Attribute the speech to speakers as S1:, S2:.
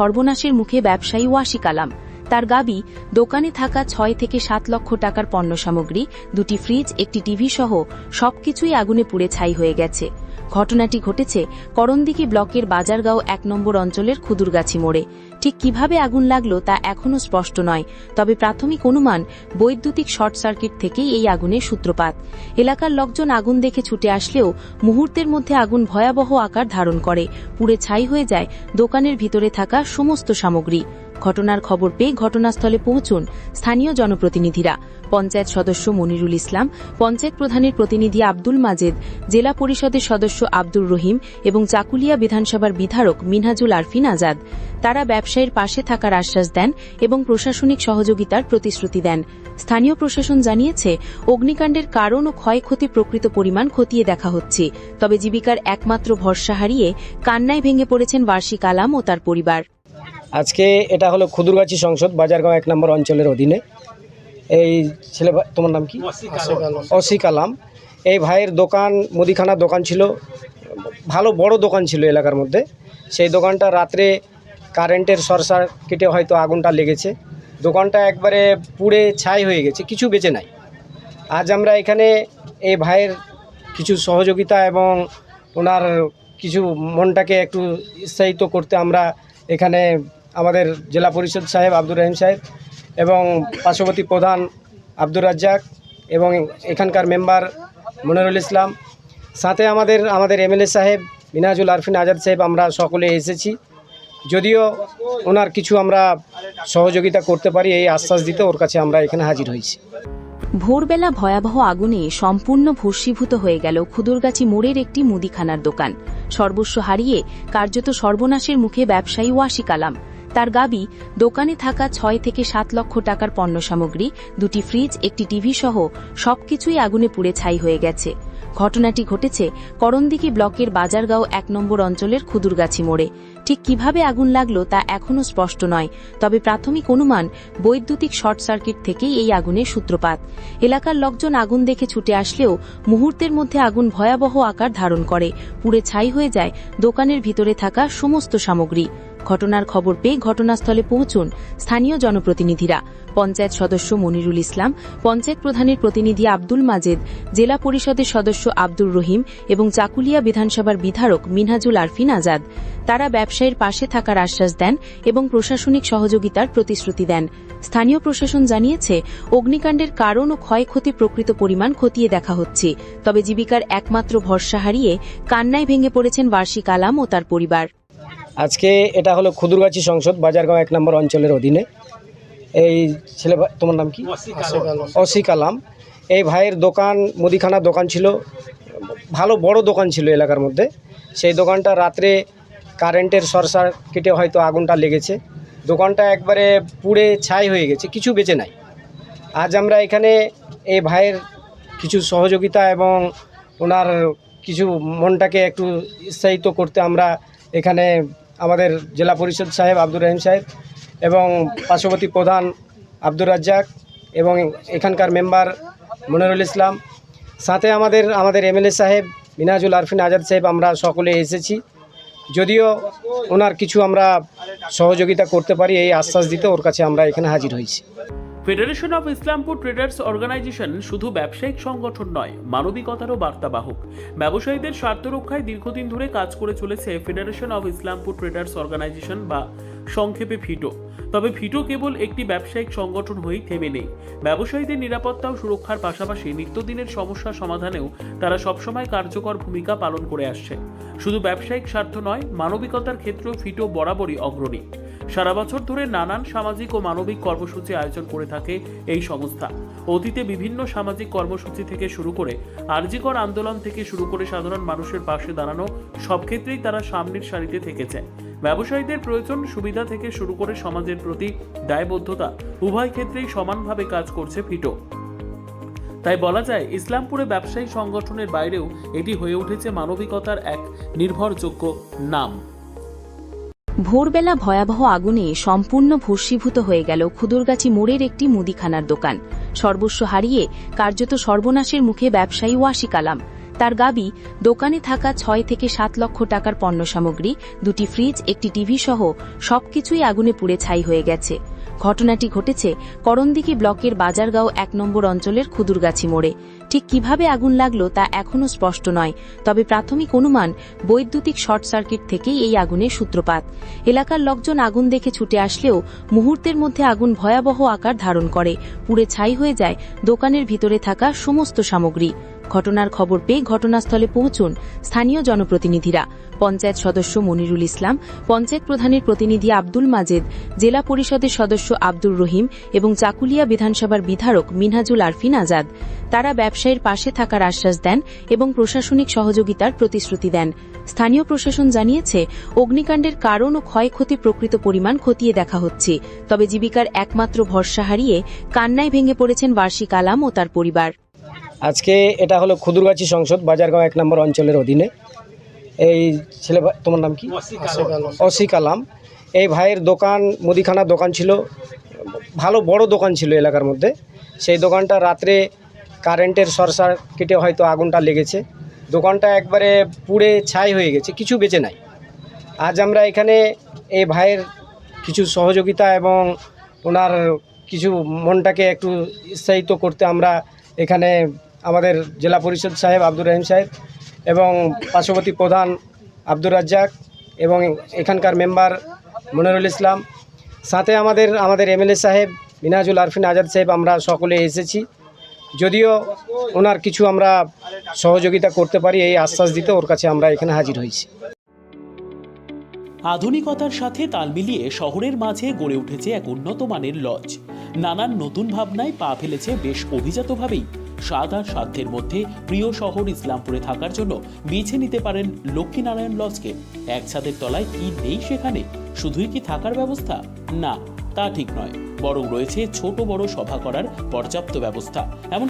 S1: সর্বনাশের মুখে ব্যবসায়ী ওয়াশি কালাম তার গাবি, দোকানে থাকা ছয় থেকে সাত লক্ষ টাকার পণ্য সামগ্রী, দুটি ফ্রিজ, একটি টিভি সহ সবকিছুই আগুনে পুড়ে ছাই হয়ে গেছে। ঘটনাটি ঘটেছে করণদিঘি ব্লকের বাজারগাঁও এক নম্বর অঞ্চলের খুদুরগাছি মোড়ে। ঠিক কীভাবে আগুন লাগল তা এখনও স্পষ্ট নয়, তবে প্রাথমিক অনুমান বৈদ্যুতিক শর্ট সার্কিট থেকেই এই আগুনের সূত্রপাত। এলাকার লোকজন আগুন দেখে ছুটে আসলেও মুহূর্তের মধ্যে আগুন ভয়াবহ আকার ধারণ করে, পুড়ে ছাই হয়ে যায়, দোকানের ভিতরে থাকা সমস্ত সামগ্রী। ঘটনার খবর পেয়ে ঘটনাস্থলে পৌঁছুন স্থানীয় জনপ্রতিনিধিরা। পঞ্চায়েত সদস্য মনিরুল ইসলাম, পঞ্চায়েত প্রধানের প্রতিনিধি আব্দুল মাজেদ, জেলা পরিষদের সদস্য আব্দুর রহিম এবং চাকুলিয়া বিধানসভার বিধারক মিনহাজুল আরফিন আজাদ। তারা ব্যবসায়ীর পাশে থাকার আশ্বাস দেন এবং প্রশাসনিক সহযোগিতার প্রতিশ্রুতি দেন। স্থানীয় প্রশাসন জানিয়েছে, অগ্নিকাণ্ডের কারণ ও ক্ষয়ক্ষতি প্রকৃত পরিমাণ খতিয়ে দেখা হচ্ছে, তবে জীবিকার একমাত্র ভরসা হারিয়ে কান্নায় ভেঙে পড়েছেন বার্ষিক আলাম ও তার পরিবার।
S2: আজকে এটা হলো খুদুরগাছি সংসদ বাজারগাঁও এক নম্বর অঞ্চলের অধীনে। এই ছেলে তোমার নাম কি? অসিক কালাম এই ভাইয়ের দোকান মুদিখানা দোকান ছিল ভালো বড় দোকান ছিল এলাকার মধ্যে। সেই দোকানটা রাত্রে কারেন্টের শর্ট সার্কিটে হয়তো আগুনটা লেগেছে। দোকানটা একবারে পুড়ে ছাই হয়ে গেছে কিছু বেঁচে নাই। আজ আমরা এখানে এই ভাইয়ের কিছু সহযোগিতা এবং ওনার কিছু মনটাকে একটু উৎসাহিত করতে আমরা এখানে আমাদের জেলা পরিষদ সাহেব আব্দুর রহিম সাহেব এবং পার্শ্ববর্তী প্রধান আব্দুর রাজ্জাক এবং এখানকার মেম্বার মনিরুল ইসলাম। সাথে আমাদের আমাদের এমএলএ সাহেব মিনাজুল আরফিন আজাদ সাহেব আমরা সকলে এসেছি। যদিও ওনার কিছু আমরা সহযোগিতা করতে পারি, এই আশ্বাস দিতে ওর কাছে আমরা এখানে হাজির হয়েছি।
S1: ভোরবেলা ভয়াবহ আগুনে সম্পূর্ণ ভস্মীভূত হয়ে গেল খুদুরগাছি মোড়ের একটি মুদিখানার দোকান। সর্বস্ব হারিয়ে কার্যত সর্বনাশের মুখে ব্যবসায়ী ওয়াশিক আলাম। তার গাবি, দোকানে থাকা ছয় থেকে সাত লক্ষ টাকার পণ্য সামগ্রী দুটি ফ্রিজ, একটি টিভি সহ সবকিছুই আগুনে পুড়ে ছাই হয়ে গেছে। ঘটনাটি ঘটেছে করণদিঘি ব্লকের বাজারগাঁও এক নম্বর অঞ্চলের খুদুরগাছি মোড়ে। ঠিক কীভাবে আগুন লাগল তা এখনও স্পষ্ট নয়, তবে প্রাথমিক অনুমান বৈদ্যুতিক শর্ট সার্কিট থেকেই এই আগুনের সূত্রপাত। এলাকার লোকজন আগুন দেখে ছুটে আসলেও মুহূর্তের মধ্যে আগুন ভয়াবহ আকার ধারণ করে। পুড়ে ছাই হয়ে যায় দোকানের ভিতরে থাকা সমস্ত সামগ্রী। ঘটনার খবর পেয়ে ঘটনাস্থলে পৌঁছুন স্থানীয় জনপ্রতিনিধিরা। পঞ্চায়েত সদস্য মনিরুল ইসলাম, পঞ্চায়েত প্রধানের প্রতিনিধি আব্দুল মাজেদ, জেলা পরিষদের সদস্য আব্দুর রহিম এবং চাকুলিয়া বিধানসভার বিধারক মিনহাজুল আরফিন আজাদ। তারা ব্যবসায়ীর পাশে থাকার আশ্বাস দেন এবং প্রশাসনিক সহযোগিতার প্রতিশ্রুতি দেন। স্থানীয় প্রশাসন জানিয়েছে, অগ্নিকাণ্ডের কারণ ও ক্ষয়ক্ষতি প্রকৃত পরিমাণ খতিয়ে দেখা হচ্ছে, তবে জীবিকার একমাত্র ভরসা হারিয়ে কান্নায় ভেঙে পড়েছেন বার্ষিক আলাম ও তার পরিবার।
S2: আজকে এটা হলো খুদুরগাছি সংসদ বাজারগাঁও এক নম্বর অঞ্চলের অধীনে। এই ছেলে তোমার নাম কি? অসিক আলাম। এই ভাইয়ের দোকান মুদিখানা দোকান ছিল ভালো বড় দোকান ছিল এলাকার মধ্যে। সেই দোকানটা রাত্রে কারেন্টের শর্ট সার্কিটে হয়তো আগুনটা লেগেছে। দোকানটা একবারে পুড়ে ছাই হয়ে গেছে কিছু বেঁচে নাই। আজ আমরা এখানে এই ভাইয়ের কিছু সহযোগিতা এবং ওনার কিছু মনটাকে একটু উৎসাহিত করতে আমরা এখানে আমাদের জেলা পরিষদ সাহেব আব্দুর রহিম সাহেব এবং পার্শ্ববর্তী প্রধান আব্দুর রাজ্জাক এবং এখানকার মেম্বার মনিরুল ইসলাম। সাথে আমাদের আমাদের এমএলএ সাহেব মিনাজুল আরফিন আজাদ সাহেব, আমরা সকলে এসেছি। যদিও ওনার কিছু আমরা সহযোগিতা করতে পারি, এই আশ্বাস দিতে ওর কাছে আমরা এখানে হাজির হয়েছি।
S3: Federation of Islampur traders organisation শুধু ব্যবসায়িক সংগঠন নয়, মানবিকতারও বার্তাবাহক। ব্যবসায়ীদের স্বার্থ রক্ষায় দীর্ঘদিন ধরে কাজ করে চলেছে federation of Islampur traders organisation বা সংক্ষেপে ফিটো তবে ফিটো কেবল একটি ব্যবসায়িক সংগঠন হয়েই থেমে নেই। ব্যবসায়ীদের নিরাপত্তা ও সুরক্ষার পাশাপাশি নিত্যদিনের সমস্যা সমাধানেও তারা সবসময় কার্যকর ভূমিকা পালন করে আসছে। শুধু ব্যবসায়িক স্বার্থ নয়, মানবিকতার ক্ষেত্রেও ফিটো বরাবরই অগ্রণী। সারা বছর ধরে নানান সামাজিক ও মানবিক কর্মসূচি আয়োজন করে থাকে এই সংস্থা। অতীতে বিভিন্ন সামাজিক কর্মসূচি থেকে শুরু করে আর্জিকর আন্দোলন থেকে শুরু করে সাধারণ মানুষের পাশে দাঁড়ানো সব ক্ষেত্রেই তারা সামনের সারিতে থেকেছে। ব্যবসায়ীদের প্রয়োজন সুবিধা থেকে শুরু করে সমাজের প্রতি দায়বদ্ধতা উভয় ক্ষেত্রেই সমানভাবে কাজ করছে ফিটো। তাই বলা যায়, ইসলামপুরে ব্যবসায়ী সংগঠনের বাইরেও এটি হয়ে উঠেছে মানবিকতার এক নির্ভরযোগ্য নাম।
S1: ভোরবেলা ভয়াবহ আগুনে সম্পূর্ণ ভস্মীভূত হয়ে গেল খুদুরগাছি মোড়ের একটি মুদিখানার দোকান। সর্বস্ব হারিয়ে কার্যত সর্বনাশের মুখে ব্যবসায়ী ওয়াশিক কালাম। তার দাবি দোকানে থাকা ছয় থেকে সাত লক্ষ টাকার পণ্য সামগ্রী, দুটি ফ্রিজ, একটি টিভি সহ সবকিছুই আগুনে পুড়ে ছাই হয়ে গেছে। ঘটনাটি ঘটেছে করণদিঘি ব্লকের বাজারগাঁও এক নম্বর অঞ্চলের খুদুরগাছি মোড়ে। ঠিক কীভাবে আগুন লাগল তা এখনও স্পষ্ট নয়। তবে প্রাথমিক অনুমান, বৈদ্যুতিক শর্ট সার্কিট থেকেই এই আগুনের সূত্রপাত। এলাকার লোকজন আগুন দেখে ছুটে আসলেও মুহূর্তের মধ্যে আগুন ভয়াবহ আকার ধারণ করে। পুড়ে ছাই হয়ে যায় দোকানের ভিতরে থাকা সমস্ত সামগ্রী। ঘটনার খবর পেয়ে ঘটনাস্থলে পৌঁছুন স্থানীয় জনপ্রতিনিধিরা। পঞ্চায়েত সদস্য মনিরুল ইসলাম, পঞ্চায়েত প্রধানের প্রতিনিধি আব্দুল মাজেদ, জেলা পরিষদের সদস্য আব্দুর রহিম এবং চাকুলিয়া বিধানসভার বিধায়ক মিনহাজুল আরফিন আজাদ। তারা ব্যবসায়ীর পাশে থাকার আশ্বাস দেন এবং প্রশাসনিক সহযোগিতার প্রতিশ্রুতি দেন। স্থানীয় প্রশাসন জানিয়েছে, অগ্নিকাণ্ডের কারণ ও ক্ষয়ক্ষতি প্রকৃত পরিমাণ খতিয়ে দেখা হচ্ছে, তবে জীবিকার একমাত্র ভরসা হারিয়ে কান্নায় ভেঙে পড়েছেন বার্ষিক আলাম ও তার পরিবার।
S2: আজকে এটা হলো খুদুরগাছি সংসদ, বাজারগাঁও এক নম্বর অঞ্চলের অধীনে। এই ছেলে তোমার নাম কি? অসিক আলাম। এই ভাইয়ের দোকান, মুদিখানার দোকান ছিল, ভালো বড় দোকান ছিল এলাকার মধ্যে। সেই দোকানটা রাত্রে কারেন্টের শর্ট সার্কিটে হয়তো আগুনটা লেগেছে। দোকানটা একবারে পুড়ে ছাই হয়ে গেছে, কিছু বেঁচে নাই। আজ আমরা এখানে এই ভাইয়ের কিছু সহযোগিতা এবং ওনার কিছু মনটাকে একটু উৎসাহিত করতে আমরা এখানে আমাদের জেলা পরিষদ সাহেব আব্দুর রহিম সাহেব এবং পার্শ্ববর্তী প্রধান আব্দুর রাজ্জাক এবং এখানকার মেম্বার মনিরুল ইসলাম, সাথে আমাদের আমাদের এমএলএ সাহেব মিনাজুল আরফিন আজাদ সাহেব, আমরা সকলে এসেছি। যদিও ওনার কিছু আমরা সহযোগিতা করতে পারি, এই আশ্বাস দিতে ওর কাছে আমরা এখানে হাজির হয়েছি।
S3: আধুনিকতার সাথে তাল মিলিয়ে শহরের মাঝে গড়ে উঠেছে এক উন্নত মানের লজ। নানান নতুন ভাবনায় পা ফেলেছে বেশ অভিজাতভাবেই। স্বাদ আর সাধ্যের মধ্যে প্রিয় শহর ইসলামপুরে থাকার জন্য বেছে নিতে পারেন লক্ষ্মীনারায়ণ লজকে। এক ছাদের তলায় কি নেই সেখানে? শুধুই কি থাকার ব্যবস্থা? না। তা ঠিক নয় বরং রয়েছে ছোট বড় সভা করার পর্যাপ্ত ব্যবস্থা। এমন